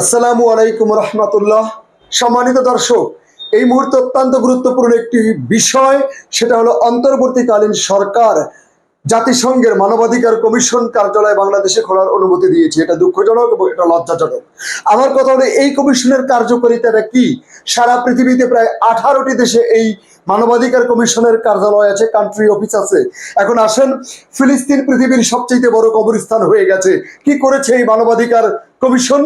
আসসালামু আলাইকুম রহমতুল্লাহ। সম্মানিত দর্শক, এই মুহূর্তে অত্যন্ত গুরুত্বপূর্ণ একটি বিষয়, সেটা হলো অন্তর্বর্তীকালীন সরকার জাতিসংঘের মানবাধিকার কমিশন কার্যালয় বাংলাদেশে খোলার অনুমতি দিয়েছে। এটা দুঃখজনক এবং এটা লজ্জাজনক। আমার কথা হলো, এই কমিশনের কার্যকারিতাটা কি? সারা পৃথিবীতে প্রায় আঠারোটি দেশে এই মানবাধিকার কমিশনের কার্যালয় আছে কান্ট্রি অফিস আছে। এখন আসেন, ফিলিস্তিন পৃথিবীর সবচেয়ে বড় কবরস্থান হয়ে গেছে। কি করেছে এই মানবাধিকার commission,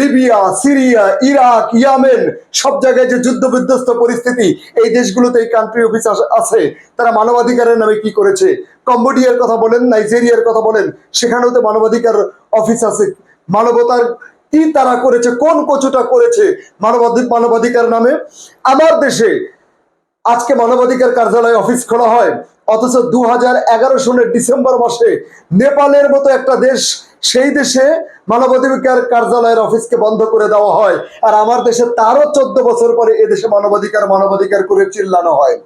Libya, Syria, Iraq, Yemen, সব জায়গায় যে যুদ্ধ বিধ্বস্ত পরিস্থিতি এই দেশগুলোতে, এই কান্ট্রি অফিস আছে, তারা মানবাধিকারের নামে কি করেছে? কম্বোডিয়ার কথা বলেন, নাইজেরিয়ার কথা বলেন, সেখানেও তো মানবাধিকার অফিস আছে। মানবতার কি তারা করেছে? কোন কচুটা করেছে মানবাধিক মানবাধিকার নামে? আমার দেশে আজকে মানবাধিকার কার্যালয় অফিস খোলা হয়, অথচ দু হাজার এগারো সনের ডিসেম্বর মাসে নেপালের মতো একটা দেশ সেই দেশে মানবাধিকার কার্যালয়ের অফিসকে বন্ধ করে দেওয়া হয় আর আমার দেশে তারও চোদ্দ বছর পরে এদেশে মানবাধিকার মানবাধিকার করে চিল্লানো হয়।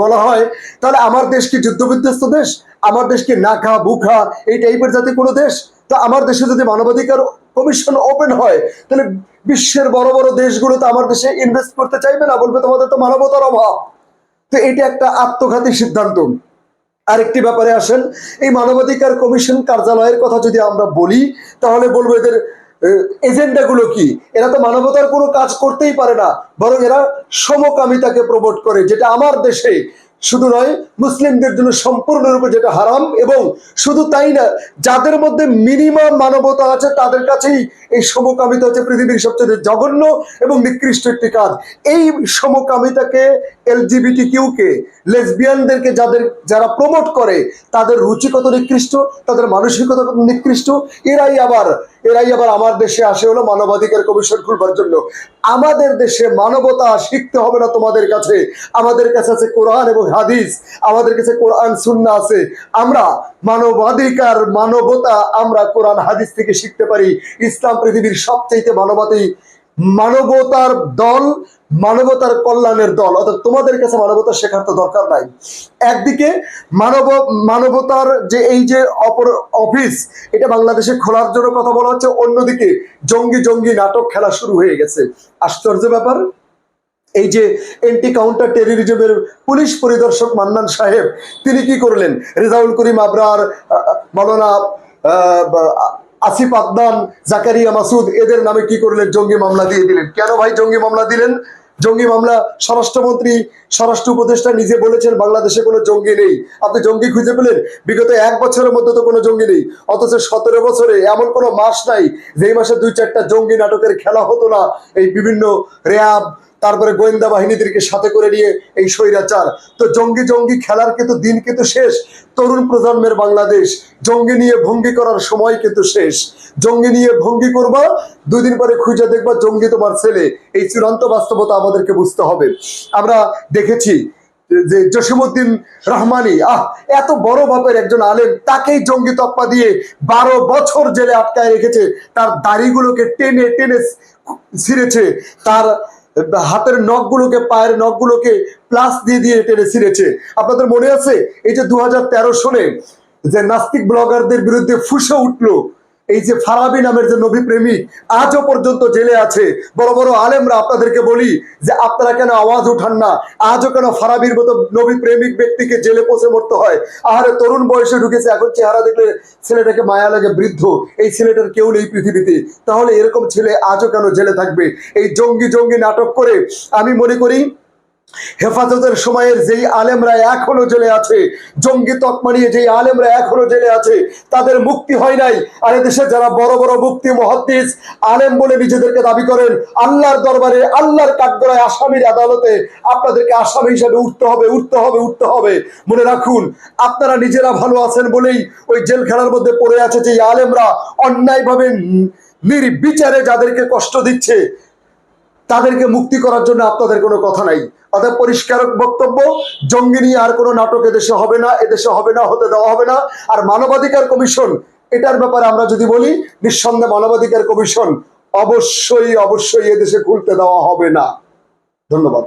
বলা হয়, তাহলে আমার দেশ কি যুদ্ধবিধ্বস্ত দেশ? আমার দেশ কি নাখা বুখা এই টাইপের জাতি কোনো দেশ? তো আমার দেশে যদি মানবাধিকার কমিশন ওপেন হয়, তাহলে বিশ্বের বড় বড় দেশগুলো তো আমার দেশে ইনভেস্ট করতে চাইবে না, বলবে তোমাদের তো মানবতার অভাব। তো এটা একটা আত্মঘাতী সিদ্ধান্ত। আরেকটি ব্যাপারে আসেন, এই মানবাধিকার কমিশন কার্যালয়ের কথা যদি আমরা বলি, তাহলে বলব এদের এজেন্ডাগুলো কি? এরা তো মানবতার কোনো কাজ করতেই পারে না, বরং এরা সমকামিতাকে প্রমোট করে, যেটা আমার দেশে শুধু নয়, মুসলিমদের জন্য সম্পূর্ণরূপে যেটা হারাম, এবং শুধু তাই না, যাদের মধ্যে মিনিমাম মানবতা আছে, তাদের কাছেই এই সমকামিতা হচ্ছে পৃথিবীর সবচেয়ে জঘন্য এবং নিকৃষ্ট একটি কাজ। এই সমকামিতাকে এলজিবিটি কিউকে লেসবিয়ানদেরকে যাদের, যারা প্রমোট করে, তাদের রুচি নিকৃষ্ট, তাদের মানসিকতা কত নিকৃষ্ট, এরাই আবার এরাই আবার আমার দেশে আসে হলো মানবাধিকার কমিশন খুলবার জন্য। আমাদের দেশে মানবতা শিখতে হবে না তোমাদের কাছে। আমাদের কাছে আছে কোরআন এবং হাদিস, আমাদের কাছে কোরআন, সুন্না আছে। আমরা মানবাধিকার, মানবতা আমরা কোরআন, হাদিস থেকে শিখতে পারি। ইসলাম পৃথিবীর সবচাইতে মানবাতি মানবতার দল, মানবতার কল্যাণের দল। অর্থাৎ তোমাদের কাছে মানবতা শেখার তো দরকার নাই। একদিকে মানব, মানবতার যে এই যে অপর অফিস, এটা বাংলাদেশে খোলার জন্য কথা বলা হচ্ছে। অন্যদিকে জঙ্গি জঙ্গি নাটক খেলা শুরু হয়ে গেছে। আশ্চর্য ব্যাপার, এই যে এন্টি কাউন্টার টেরোরিজমের পুলিশ পরিদর্শক মান্নান সাহেব, তিনি কি করলেন? রেজাউল করিম আবরার মৌলানা আসিফ আদনান, জাকারিয়া মাসুদ এদের নামে কি করলেন? জঙ্গি মামলা দিয়ে দিলেন। কেন ভাই জঙ্গি মামলা দিলেন? জঙ্গি মামলা স্বরাষ্ট্রমন্ত্রী, স্বরাষ্ট্র উপদেষ্টা নিজে বলেছেন বাংলাদেশে কোনো জঙ্গি নেই। আপনি জঙ্গি খুঁজে পেলেন? বিগত এক বছরের মধ্যে তো কোনো জঙ্গি নেই। অথচ সতেরো বছরে এমন কোনো মাস নাই, যেই মাসে দুই চারটা জঙ্গি নাটকের খেলা হতো না। এই বিভিন্ন র্যাব তারপরে গোয়েন্দা বাহিনীদেরকে সাথে করে নিয়ে এই স্বৈরাচার। তো জঙ্গি জঙ্গি খেলার কিন্তু দিন কিন্তু শেষ। তরুণ প্রজন্মের বাংলাদেশ, জঙ্গি নিয়ে ভঙ্গি করার সময় কিন্তু শেষ। জঙ্গি নিয়ে ভঙ্গি করবা দুই দিন পরে খুঁজে দেখবা জঙ্গি তোমার ছেলে। এই চূড়ান্ত বাস্তবতা আমাদেরকে বুঝতে হবে। আমরা দেখেছি যে জসিমুদ্দিন রহমানি, আহ, এত বড় বাপের একজন আলেম, তাকেই জঙ্গি তকমা দিয়ে বারো বছর জেলে আটকায় রেখেছে। তার দাড়িগুলোকে টেনে টেনে ছিঁড়েছে। তার হাতের নখগুলোকে, পায়ের নখগুলোকে প্লাস দিয়ে দিয়ে টেনে ছিঁড়েছে। আপনাদের মনে আছে? এই যে দু সনে যে নাস্তিক ব্লগারদের বিরুদ্ধে ফুসে উঠল এই যে ফারাবি নামের যে নবী প্রেমিক আজও পর্যন্ত জেলে আছে। বড় বড় আলেমরা আপনাদেরকে বলি যে আপনারা কেন আওয়াজ উঠান না? আজও কেন ফারাবির মতো নবী প্রেমিক ব্যক্তিকে জেলে পচে মরতে হয়? আহারে তরুণ বয়সে ঢুকেছে, এখন চেহারা দেখলে ছেলেটাকে মায়া লাগে, বৃদ্ধ। এই ছেলেটার কেউ নেই পৃথিবীতে। তাহলে এরকম ছেলে আজও কেন জেলে থাকবে? এই জঙ্গি জঙ্গি নাটক করে আমি মনে করি হেফাজতের সময়ের যেই আলেমরা এখনও জেলে আছে, জঙ্গি তকমা নিয়ে যেই আলেমরা এখনও জেলে আছে, তাদের মুক্তি হয় নাই। আর এদেশে যারা বড় বড় মুক্তি মহাদ্দিস, আলেম বলে নিজেদেরকে দাবি করেন, আল্লাহর দরবারে, আল্লাহর কাঠগড়ায় আসামির আদালতে আপনাদেরকে আসামি হিসাবে উঠতে হবে উঠতে হবে উঠতে হবে। মনে রাখুন, আপনারা নিজেরা ভালো আছেন বলেই ওই জেলখানার মধ্যে পড়ে আছে যে আলেমরা অন্যায়ভাবে নির্বিচারে যাদেরকে কষ্ট দিচ্ছে তাদেরকে মুক্তি করার জন্য আপনাদের কোনো কথা নাই। অর্থাৎ পরিষ্কার বক্তব্য, জঙ্গি নিয়ে আর কোনো নাটক এদেশে হবে না, এদেশে হবে না, হতে দেওয়া হবে না। আর মানবাধিকার কমিশন, এটার ব্যাপারে আমরা যদি বলি, নিঃসন্দেহে মানবাধিকার কমিশন অবশ্যই অবশ্যই এদেশে খুলতে দেওয়া হবে না। ধন্যবাদ।